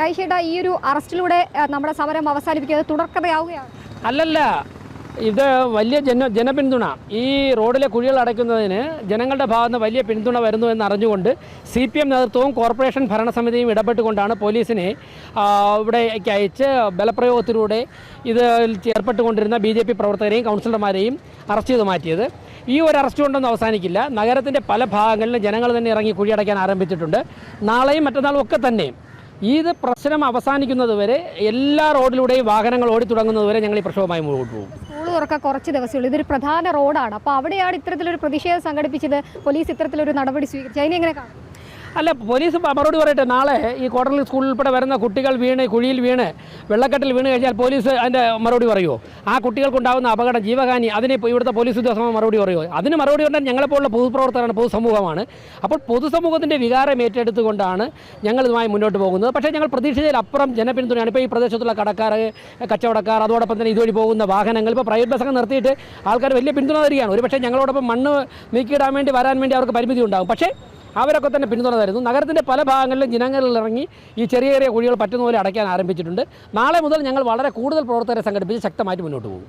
കൈശേട്ടാ ഈ ഒരു അറസ്റ്റിലൂടെ നമ്മുടെ സമരം അവസാനിപ്പിക്കുന്നത് തുടർക്കഥയാവുകയാണ്. അല്ലല്ല ഇത് വലിയ ജന ജനപിന്തുണ. ഈ റോഡിലെ കുഴികൾ അടയ്ക്കുന്നതിന് ജനങ്ങളുടെ ഭാഗത്ത് നിന്ന് വലിയ പിന്തുണ വരുന്നു എന്ന് അറിഞ്ഞുകൊണ്ട് സി പി എം നേതൃത്വവും കോർപ്പറേഷൻ ഭരണസമിതിയും ഇടപെട്ടുകൊണ്ടാണ് പോലീസിനെ ഇവിടേക്ക് അയച്ച് ബലപ്രയോഗത്തിലൂടെ ഇത് ഏർപ്പെട്ടുകൊണ്ടിരുന്ന ബി ജെ പി പ്രവർത്തകരെയും കൗൺസിലർമാരെയും അറസ്റ്റ് ചെയ്ത് മാറ്റിയത്. ഈ ഒരു അറസ്റ്റ് കൊണ്ടൊന്നും അവസാനിക്കില്ല. നഗരത്തിന്റെ പല ഭാഗങ്ങളിലും ജനങ്ങൾ തന്നെ ഇറങ്ങി കുഴിയടയ്ക്കാൻ ആരംഭിച്ചിട്ടുണ്ട്. നാളെയും മറ്റന്നാളും ഒക്കെ തന്നെ ഇത് പ്രശ്നം അവസാനിക്കുന്നത് വരെ എല്ലാ റോഡിലൂടെയും വാഹനങ്ങൾ ഓടി തുടങ്ങുന്നത് വരെ ഞങ്ങൾ ഈ പ്രക്ഷോഭമായി മുന്നോട്ട് പോകും. സ്കൂൾ തുറക്കാൻ കുറച്ച് ദിവസമുള്ളൂ ഇതൊരു പ്രധാന റോഡാണ്. അപ്പോൾ അവിടെയാണ് ഇത്തരത്തിലൊരു പ്രതിഷേധം സംഘടിപ്പിച്ചത്. പോലീസ് ഇത്തരത്തിലൊരു നടപടി സ്വീകരിച്ചത് അതിനെങ്ങനെ കാണും? അല്ല പോലീസ് മറുപടി പറയട്ടെ നാളെ ഈ ക്വാർട്ടർലി സ്കൂളിൽ ഉൾപ്പെടെ വരുന്ന കുട്ടികൾ വീണ് കുഴിയിൽ വീണ് വെള്ളക്കെട്ടിൽ വീണ് കഴിഞ്ഞാൽ പോലീസ് അതിന്റെ മറുപടി പറയുമോ ആ കുട്ടികൾക്കുണ്ടാകുന്ന അപകടം ജീവഹാനി അതിന് ഇവിടുത്തെ പോലീസ് ഉദ്യോഗസ്ഥ മറുപടി പറയുമോ അതിന് മറുപടി പറഞ്ഞാൽ ഞങ്ങളെപ്പോലുള്ള പൊതുപ്രവർത്തകരാണ് പൊതുസമൂഹമാണ്. അപ്പോൾ പൊതുസമൂഹത്തിന്റെ വികാരം ഏറ്റെടുത്തുകൊണ്ടാണ് ഞങ്ങൾ ഇതുമായി മുന്നോട്ട് പോകുന്നത്. പക്ഷേ ഞങ്ങൾ പ്രതീക്ഷിച്ചതിലപ്പുറം ജനപിന്തുണയാണ്. ഇപ്പോൾ ഈ പ്രദേശത്തുള്ള കടക്കാർ കച്ചവടക്കാർ അതോടൊപ്പം തന്നെ ഇതുവഴി പോകുന്ന വാഹനങ്ങൾ ഇപ്പോൾ പ്രൈവറ്റ് ബസ്സൊക്കെ നിർത്തിയിട്ട് ആൾക്കാർ വലിയ പിന്തുണ തരികയാണ്. ഒരു പക്ഷേ ഞങ്ങളോടൊപ്പം മണ്ണ് നീക്കിയിടാൻ വേണ്ടി വരാൻ വേണ്ടി അവർക്ക് പരിമിതി ഉണ്ടാകും. പക്ഷേ അവരൊക്കെ തന്നെ പിന്തുണ തരുന്നു നഗരത്തിന്റെ പല ഭാഗങ്ങളിലും ജനങ്ങളിൽ ഇറങ്ങി ഈ ചെറിയ ചെറിയ കുഴികൾ പറ്റുന്ന പോലെ അടയ്ക്കാൻ ആരംഭിച്ചിട്ടുണ്ട്. നാളെ മുതൽ ഞങ്ങൾ വളരെ കൂടുതൽ പ്രവർത്തകരെ സംഘടിപ്പിച്ച് ശക്തമായിട്ട് മുന്നോട്ട് പോകും.